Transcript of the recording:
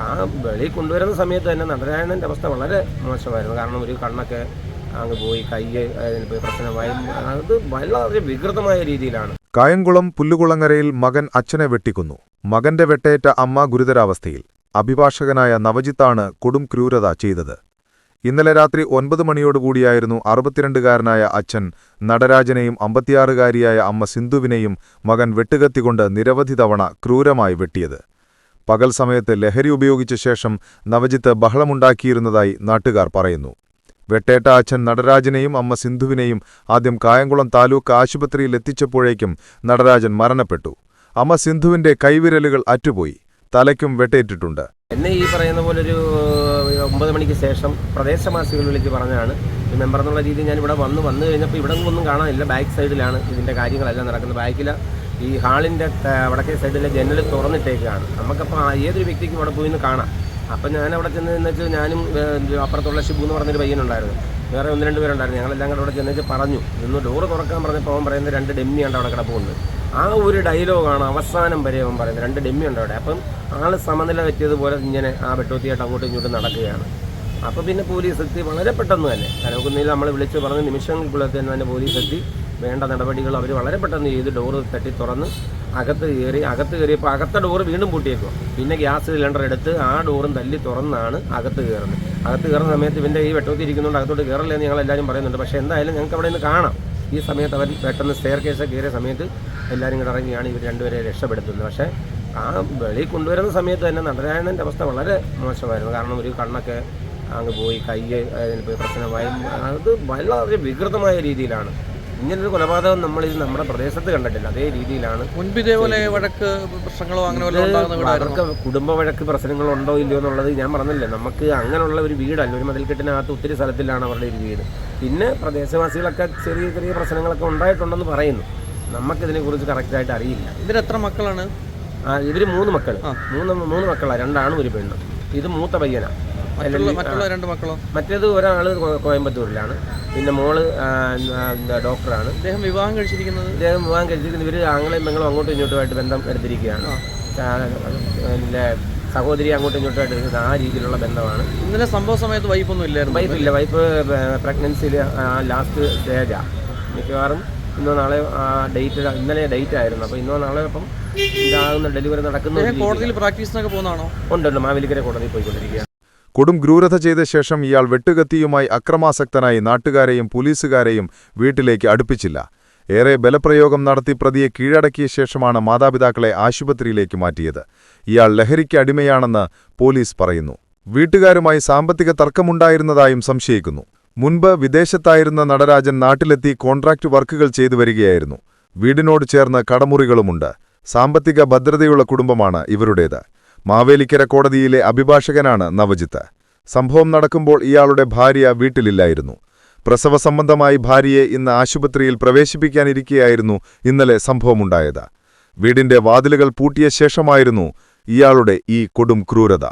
ആ വെളിയിൽ കൊണ്ടുവരുന്ന സമയത്ത് തന്നെ നടരായണന്റെ അവസ്ഥ വളരെ മോശമായിരുന്നു. കാരണം ഒരു കണ്ണൊക്കെ അങ്ങ് പോയി കൈ പ്രശ്നമായി. അത് വളരെ വികൃതമായ രീതിയിലാണ്. കായംകുളം പുല്ലുകുളങ്ങരയിൽ മകൻ അച്ഛനെ വെട്ടിക്കുന്നു. മകന്റെ വെട്ടേറ്റ അമ്മ ഗുരുതരാവസ്ഥയിൽ. അഭിഭാഷകനായ നവജിത്താണ് കൊടും ക്രൂരത ചെയ്തത്. ഇന്നലെ രാത്രി ഒൻപത് മണിയോടുകൂടിയായിരുന്നു അറുപത്തിരണ്ടുകാരനായ അച്ഛൻ. നടരാജനെയും അമ്പത്തിയാറുകാരിയായ അമ്മ സിന്ധുവിനെയും മകൻ വെട്ടുകത്തികൊണ്ട് നിരവധി തവണ ക്രൂരമായി വെട്ടിയത്. പകൽ സമയത്ത് ലഹരി ഉപയോഗിച്ച ശേഷം നവജിത്ത് ബഹളമുണ്ടാക്കിയിരുന്നതായി നാട്ടുകാർ പറയുന്നു. വെട്ടേട്ട അച്ഛൻ നടരാജനെയും അമ്മ സിന്ധുവിനെയും ആദ്യം കായംകുളം താലൂക്ക് ആശുപത്രിയിൽ എത്തിച്ചപ്പോഴേക്കും നടരാജൻ മരണപ്പെട്ടു. അമ്മ സിന്ധുവിന്റെ കൈവിരലുകൾ അറ്റുപോയി. തലയ്ക്കും വെട്ടേറ്റിട്ടുണ്ട്. എന്നെ ഈ പറയുന്ന പോലെ ഒരു ഒമ്പത് മണിക്ക് ശേഷം പ്രദേശവാസികൾ വിളിച്ച് പറഞ്ഞാണ് മെമ്പർ എന്നുള്ള രീതിയിൽ ഞാൻ ഇവിടെ വന്ന്. വന്നു കഴിഞ്ഞപ്പോൾ ഇവിടെ ഒന്നും കാണാനില്ല. ബാക്ക് സൈഡിലാണ് ഇതിന്റെ കാര്യങ്ങളെല്ലാം നടക്കുന്നത്. ബാക്കിൽ ഈ ഹാളിന്റെ വടക്കേ സൈഡിലെ ജനൽ തുറന്നിട്ടേക്കാണ്. നമുക്കപ്പോൾ ഏതൊരു വ്യക്തിക്കും ഇവിടെ പോയി കാണാം. അപ്പം ഞാൻ അവിടെ ചെന്ന് നിന്നിട്ട് ഞാനും അപ്പുറത്തുള്ള ഷിബു എന്ന് പറഞ്ഞൊരു പയ്യനുണ്ടായിരുന്നു. വേറെ ഒന്ന് രണ്ട് പേരുണ്ടായിരുന്നു. ഞങ്ങളെല്ലാം കൂടെ അവിടെ ചെന്നിട്ട് പറഞ്ഞു. ഇന്ന് ഡോറ് തുറക്കാൻ പറഞ്ഞപ്പോൾ അവൻ പറയുന്നത് രണ്ട് ഡെമ്മിയുണ്ട് അവിടെ കിടപ്പുണ്ട്. ആ ഒരു ഡയലോഗാണ് അവസാനം വരെ അവൻ പറയുന്നത്. രണ്ട് ഡെമ്മി ഉണ്ട് അവിടെ. അപ്പം ആൾ സമനില വെച്ചതുപോലെ ഇങ്ങനെ ആ വെട്ടോത്തിയായിട്ട് അങ്ങോട്ടും ഇങ്ങോട്ടും നടക്കുകയാണ്. അപ്പോൾ പിന്നെ പോലീസ് എത്തി. വളരെ പെട്ടെന്ന് തന്നെ. കനകുന്നിൽ നമ്മൾ വിളിച്ച് പറഞ്ഞ് നിമിഷങ്ങൾക്കുള്ളിൽ തന്നെ പോലീസ് എത്തി. വേണ്ട നടപടികൾ അവർ വളരെ പെട്ടെന്ന് ചെയ്ത് ഡോറ് തട്ടി തുറന്ന് അകത്ത് കയറി അകത്ത് കയറിയപ്പോൾ അകത്തെ ഡോറ് വീണ്ടും പൂട്ടിയേക്കുക പിന്നെ ഗ്യാസ് സിലിണ്ടർ എടുത്ത് ആ ഡോറും തല്ലി തുറന്നാണ് അകത്ത് കയറുന്നത്. അകത്ത് കയറുന്ന സമയത്ത് ഇവന്റെ ഈ വെട്ടോത്തി ഇരിക്കുന്നുണ്ട് അകത്തോട്ട് കയറില്ലെന്ന് ഞങ്ങൾ എല്ലാവരും പറയുന്നുണ്ട്. പക്ഷേ എന്തായാലും ഞങ്ങൾക്ക് അവിടെ നിന്ന് കാണാം. ഈ സമയത്ത് അവർ പെട്ടെന്ന് സ്റ്റെയർ കേസ് കയറിയ സമയത്ത് എല്ലാവരും കൂടെ ഇറങ്ങിയാണ് ഇവർ രണ്ടുപേരെ രക്ഷപ്പെടുത്തുന്നത്. പക്ഷേ ആ വെളിയിൽ കൊണ്ടുവരുന്ന സമയത്ത് തന്നെ നടരായണന്റെ അവസ്ഥ വളരെ മോശമായിരുന്നു. കാരണം ഒരു കണ്ണൊക്കെ അങ്ങ് പോയി കൈ അതിന് പ്രശ്നമായി. അത് വളരെ വികൃതമായ രീതിയിലാണ്. ഇങ്ങനൊരു കൊലപാതകം നമ്മൾ ഇത് നമ്മുടെ പ്രദേശത്ത് കണ്ടിട്ടില്ല. അതേ രീതിയിലാണ് മുൻപ് ഇതേപോലെ വഴക്ക് പ്രശ്നങ്ങളോ അങ്ങനെ അവർക്ക് കുടുംബ വഴക്ക് പ്രശ്നങ്ങളുണ്ടോ ഇല്ലയോ എന്നുള്ളത് ഞാൻ പറഞ്ഞില്ലേ. നമുക്ക് അങ്ങനെയുള്ള ഒരു വീടല്ല. ഒരു മതിൽക്കെട്ടിനകത്ത് ഒത്തിരി സ്ഥലത്തിലാണ് അവരുടെ ഒരു വീട്. പിന്നെ പ്രദേശവാസികളൊക്കെ ചെറിയ ചെറിയ പ്രശ്നങ്ങളൊക്കെ ഉണ്ടായിട്ടുണ്ടെന്ന് പറയുന്നു. നമുക്കിതിനെക്കുറിച്ച് കറക്റ്റായിട്ട് അറിയില്ല. ഇതിന് എത്ര മക്കളാണ്? ഇവർ മൂന്ന് മക്കൾ മൂന്ന് മൂന്ന് മക്കളാണ് രണ്ടാണും ഒരു പെണ്ണും. ഇത് മൂത്ത പയ്യനാണ് മറ്റുള്ള രണ്ട് മക്കളോ? മറ്റേത് ഒരാൾ കോയമ്പത്തൂരിലാണ്. പിന്നെ മോൾ ഡോക്ടറാണ്. അദ്ദേഹം വിവാഹം കഴിച്ചിരിക്കുന്നത്? അദ്ദേഹം വിവാഹം കഴിച്ചിരിക്കുന്നത് ഇവർ ആങ്ങളെയും പെങ്ങളും അങ്ങോട്ടും ഇങ്ങോട്ടുമായിട്ട് ബന്ധം എടുത്തിരിക്കുകയാണ്. പിന്നെ സഹോദരി അങ്ങോട്ടും ഇങ്ങോട്ടുമായിട്ട് എടുക്കുന്ന ആ രീതിയിലുള്ള ബന്ധമാണ്. ഇന്നലെ സംഭവ സമയത്ത് വൈഫൊന്നും ഇല്ലായിരുന്നു വൈഫ് ഇല്ല വൈഫ് പ്രഗ്നൻസിയിൽ ലാസ്റ്റ് സ്റ്റേജാണ് മിക്കവാറും ഇന്നോ നാളെ ഡേറ്റ് ഇന്നലെ ഡേറ്റ് ആയിരുന്നു. അപ്പോൾ ഇന്നോ നാളെ അപ്പം ഇതാകുന്ന ഡെലിവറി നടക്കുന്ന ഒരു അദ്ദേഹം കോടതിയിൽ പ്രാക്ടീസ് പ്രാക്ടീസിനൊക്കെ പോകുന്നതാണോ? ഉണ്ട് ഉണ്ട് മാവേലിക്കര കോടതിയിൽ പോയിക്കൊണ്ടിരിക്കുകയാണ്. കൊടും ക്രൂരത ചെയ്ത ശേഷം ഇയാൾ വെട്ടുകത്തിയുമായി അക്രമാസക്തനായി നാട്ടുകാരെയും പോലീസുകാരെയും വീട്ടിലേക്ക് അടുപ്പിച്ചില്ല. ഏറെ ബലപ്രയോഗം നടത്തി പ്രതിയെ കീഴടക്കിയ ശേഷമാണ് മാതാപിതാക്കളെ ആശുപത്രിയിലേക്ക് മാറ്റിയത്. ഇയാൾ ലഹരിക്ക് അടിമയാണെന്ന് പോലീസ് പറയുന്നു. വീട്ടുകാരുമായി സാമ്പത്തിക തർക്കമുണ്ടായിരുന്നതായും സംശയിക്കുന്നു. മുൻപ് വിദേശത്തായിരുന്ന നടരാജൻ നാട്ടിലെത്തി കോൺട്രാക്ട് വർക്കുകൾ ചെയ്തു വരികയായിരുന്നു. വീടിനോട് ചേർന്ന് കടമുറികളുമുണ്ട്. സാമ്പത്തിക ഭദ്രതയുള്ള കുടുംബമാണ് ഇവരുടേത്. മാവേലിക്കര കോടതിയിലെ അഭിഭാഷകനാണ് നവജിത്ത്. സംഭവം നടക്കുമ്പോൾ ഇയാളുടെ ഭാര്യ വീട്ടിലില്ലായിരുന്നു. പ്രസവ സംബന്ധമായി ഭാര്യയെ ഇന്ന് ആശുപത്രിയിൽ പ്രവേശിപ്പിക്കാനിരിക്കെയായിരുന്നു ഇന്നലെ സംഭവമുണ്ടായത്. വീടിന്റെ വാതിലുകൾ പൂട്ടിയ ശേഷമായിരുന്നു ഇയാളുടെ ഈ കൊടും ക്രൂരത.